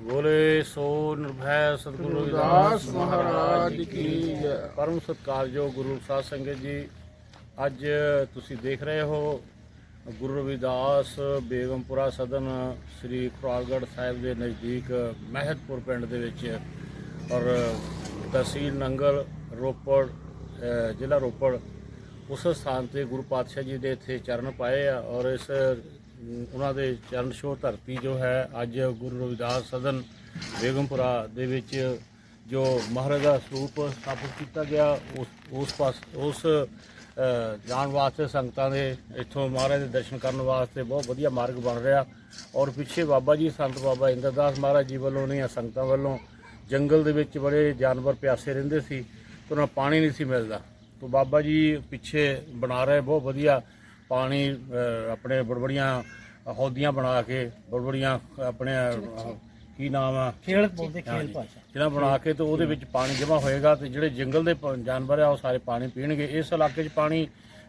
ਬੋਲੇ ਸੋ ਨਿਰਭੈ ਸਤਿਗੁਰੂ ਰਵਿਦਾਸ ਮਹਾਰਾਜ ਕੀ ਜੈ। ਪਰਮ ਸਤਿਕਾਰਯੋਗ ਗੁਰੂ ਸਾਹਿਬ ਸੰਗਤ ਜੀ ਅੱਜ ਤੁਸੀਂ ਦੇਖ ਰਹੇ ਹੋ ਗੁਰੂ ਰਵਿਦਾਸ ਬੇਗਮਪੁਰਾ ਸਦਨ ਸ੍ਰੀ ਖੁਰਾਲਗੜ੍ਹ ਸਾਹਿਬ ਦੇ ਨਜ਼ਦੀਕ ਮਹਿਤਪੁਰ ਪਿੰਡ ਦੇ ਵਿੱਚ ਔਰ ਤਹਿਸੀਲ ਨੰਗਲ ਰੋਪੜ ਜ਼ਿਲ੍ਹਾ ਰੋਪੜ ਉਸ ਸਥਾਨ ਤੇ ਗੁਰੂ ਪਾਤਸ਼ਾਹ ਜੀ ਦੇ ਇੱਥੇ ਚਰਨ ਪਾਏ ਆ ਔਰ ਇਸ ਉਹਨਾਂ ਦੇ ਚਰਨ ਛੋਹ ਧਰਤੀ ਜੋ ਹੈ, ਅੱਜ ਗੁਰੂ ਰਵਿਦਾਸ ਸਦਨ ਬੇਗਮਪੁਰਾ ਦੇ ਵਿੱਚ ਜੋ ਮਹਾਰਾਜ ਦਾ ਸਰੂਪ ਸਥਾਪਿਤ ਕੀਤਾ ਗਿਆ, ਉਸ ਉਸ ਪਾਸ, ਉਸ ਜਾਣ ਵਾਸਤੇ, ਸੰਗਤਾਂ ਦੇ ਇੱਥੋਂ ਮਹਾਰਾਜ ਦੇ ਦਰਸ਼ਨ ਕਰਨ ਵਾਸਤੇ ਬਹੁਤ ਵਧੀਆ ਮਾਰਗ ਬਣ ਰਿਹਾ ਔਰ ਪਿੱਛੇ ਬਾਬਾ ਜੀ, ਸੰਤ ਬਾਬਾ ਇੰਦਰਦਾਸ ਮਹਾਰਾਜ ਜੀ ਵੱਲੋਂ ਨਹੀਂ ਸੰਗਤਾਂ ਵੱਲੋਂ ਜੰਗਲ ਦੇ ਵਿੱਚ ਬੜੇ ਜਾਨਵਰ ਪਿਆਸੇ ਰਹਿੰਦੇ ਸੀ ਤੇ ਉਹਨਾਂ ਨੂੰ ਪਾਣੀ ਨਹੀਂ ਸੀ ਮਿਲਦਾ। ਤੋਂ ਬਾਬਾ ਜੀ ਪਿੱਛੇ ਬਣਾ ਰਹੇ, ਬਹੁਤ ਵਧੀਆ ਪਾਣੀ ਆਪਣੇ ਬੜਬੜੀਆਂ ਹੌਦੀਆਂ ਬਣਾ ਕੇ ਬੜਬੜੀਆਂ ਆਪਣੇ ਕੀ ਨਾਮ ਆ? ਖੇਲ ਬੋਲਦੇ ਖੇਲ। ਭਾਸ਼ਾ। ਜਿਹੜਾ ਬਣਾ ਕੇ ਤੇ ਉਹਦੇ ਵਿੱਚ ਪਾਣੀ ਜਮ੍ਹਾਂ ਹੋਏਗਾ ਤੇ ਜਿਹੜੇ ਜੰਗਲ ਦੇ ਜਾਨਵਰ ਆ ਉਹ ਸਾਰੇ ਪਾਣੀ ਪੀਣਗੇ। ਇਸ ਇਲਾਕੇ 'ਚ ਪਾਣੀ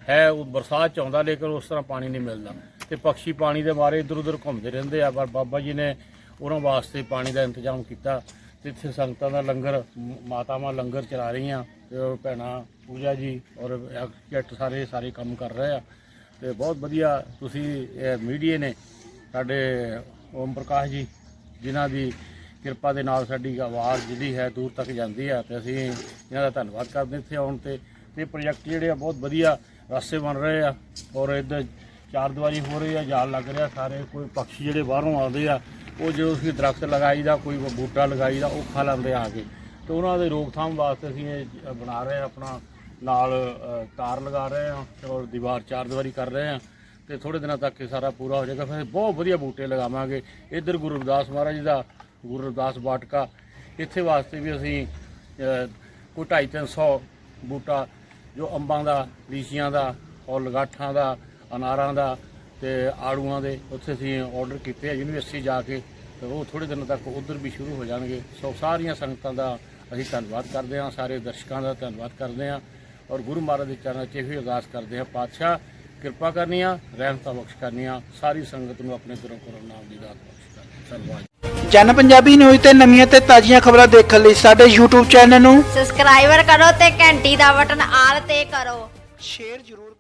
ਹੈ ਉਹ ਬਰਸਾਤ 'ਚ ਆਉਂਦਾ ਲੇਕਿਨ ਉਸ ਤਰ੍ਹਾਂ ਪਾਣੀ ਨਹੀਂ ਮਿਲਦਾ। ਤੇ ਪੰਛੀ ਪਾਣੀ ਦੇ ਮਾਰੇ ਇਧਰ ਉਧਰ ਘੁੰਮਦੇ ਰਹਿੰਦੇ ਆ ਪਰ ਬਾਬਾ ਜੀ ਨੇ ਉਹਨਾਂ ਵਾਸਤੇ ਪਾਣੀ ਦਾ ਇੰਤਜ਼ਾਮ ਕੀਤਾ। ਤੇ ਇੱਥੇ ਸੰਗਤਾਂ ਦਾ ਲੰਗਰ ਮਾਤਾਵਾਂ ਲੰਗਰ ਚਲਾ ਰਹੀਆਂ। ਤੇ ਭੈਣਾਂ ਪੂਜਾ ਜੀ ਔਰ ਜੱਟ ਸਾਰੇ ਸਾਰੇ ਕੰਮ ਕਰ ਰਹੇ ਆ। ਤੇ ਬਹੁਤ ਵਧੀਆ ਤੁਸੀਂ ਮੀਡੀਆ ਨੇ ਸਾਡੇ ਓਮ ਪ੍ਰਕਾਸ਼ ਜੀ, ਜਿਨ੍ਹਾਂ ਦੀ ਕਿਰਪਾ ਦੇ ਨਾਲ ਸਾਡੀ ਆਵਾਜ਼ ਜਿਹੜੀ ਹੈ ਦੂਰ ਤੱਕ ਜਾਂਦੀ ਹੈ ਤੇ ਅਸੀਂ ਇਹਨਾਂ ਦਾ ਧੰਨਵਾਦ ਕਰਦੇ ਇੱਥੇ ਆਉਣ ਤੇ। ਤੇ ਪ੍ਰੋਜੈਕਟ ਜਿਹੜੇ ਆ ਬਹੁਤ ਵਧੀਆ ਰਸਤੇ ਬਣ ਰਹੇ ਆ ਔਰ ਇੱਧਰ ਚਾਰ ਦੀਵਾਰੀ ਹੋ ਰਹੀ ਆ, ਜਾਲ ਲੱਗ ਰਿਹਾ ਸਾਰੇ, ਕੋਈ ਪੰਛੀ ਜਿਹੜੇ ਬਾਹਰੋਂ ਆਉਂਦੇ ਆ, ਉਹ ਜਦੋਂ ਅਸੀਂ ਦਰਖਤ ਲਗਾਈਦਾ, ਕੋਈ ਬੂਟਾ ਲਗਾਈਦਾ, ਉਹ ਖਾ ਲੈਂਦੇ ਆ ਕੇ। ਤੇ ਉਹਨਾਂ ਦੇ ਰੋਕਥਾਮ ਵਾਸਤੇ ਅਸੀਂ ਇਹ ਬਣਾ ਰਹੇ ਆ ਆਪਣਾ ਨਾਲ ਤਾਰ ਲਗਾ ਰਹੇ ਆ ਔਰ ਦੀਵਾਰ ਚਾਰ ਦੀਵਾਰੀ ਕਰ ਰਹੇ ਆ ਤੇ ਥੋੜੇ ਦਿਨਾਂ ਤੱਕ ਇਹ ਸਾਰਾ ਪੂਰਾ ਹੋ ਜਾਏਗਾ। ਫਿਰ ਬਹੁਤ ਵਧੀਆ ਬੂਟੇ ਲਗਾਵਾਂਗੇ। ਇੱਧਰ ਗੁਰੂ ਰਵਿਦਾਸ ਮਹਾਰਾਜ ਜੀ ਦਾ, ਗੁਰੂ ਰਵਿਦਾਸ ਬਾਟਕਾ, ਇੱਥੇ ਵਾਸਤੇ ਵੀ ਅਸੀਂ ਕੋਈ ਢਾਈ ਤਿੰਨ ਸੌ ਬੂਟਾ ਜੋ ਅੰਬਾਂ ਦਾ, ਲੀਚੀਆਂ ਦਾ ਔਰ ਲਗਾਠਾਂ ਦਾ, ਅਨਾਰਾਂ ਦਾ ਤੇ ਆੜੂਆਂ ਦੇ ਉੱਥੇ ਅਸੀਂ ਆਰਡਰ ਕੀਤੇ ਆ ਯੂਨੀਵਰਸਿਟੀ ਜਾ ਕੇ ਤੇ ਉਹ ਥੋੜੇ ਦਿਨਾਂ ਤੱਕ ਉਧਰ ਵੀ ਸ਼ੁਰੂ ਹੋ ਜਾਣਗੇ। ਸੋ ਸਾਰੀਆਂ ਸੰਗਤਾਂ ਦਾ ਅਸੀਂ ਧੰਨਵਾਦ ਕਰਦੇ ਹਾਂ, ਸਾਰੇ ਦਰਸ਼ਕਾਂ ਦਾ ਧੰਨਵਾਦ ਕਰਦੇ ਹਾਂ। ਔਰ ਗੁਰੂ ਮਹਾਰਾਜ ਦੇ ਚਰਨਾਂ 'ਚ ਇਹੋ ਅਰਦਾਸ ਕਰਦੇ ਹਾਂ ਪਾਤਸ਼ਾਹ ਕਿਰਪਾ ਕਰਨੀਆਂ ਰਹਿਮਤਾਂ ਬਖਸ਼ ਕਰਨੀਆਂ ਸਾਰੀ ਸੰਗਤ ਨੂੰ ਆਪਣੇ ਦਿਲੋਂ ਕਰੋ ਨਾਮ ਦੀ ਦਾਤ ਬਖਸ਼ ਕਰਨੀ ਧੰਨਵਾਦ। ਜਨ ਪੰਜਾਬੀ ਨਿਊਜ਼ ਤੇ ਨਵੀਆਂ ਤੇ ਤਾਜ਼ੀਆਂ ਖਬਰਾਂ ਦੇਖਣ ਲਈ ਸਾਡੇ YouTube ਚੈਨਲ ਨੂੰ ਸਬਸਕ੍ਰਾਈਬਰ ਕਰੋ ਤੇ ਘੰਟੀ ਦਾ ਬਟਨ ਆਲ ਤੇ ਕਰੋ। ਸ਼ੇਅਰ ਜ਼ਰੂਰ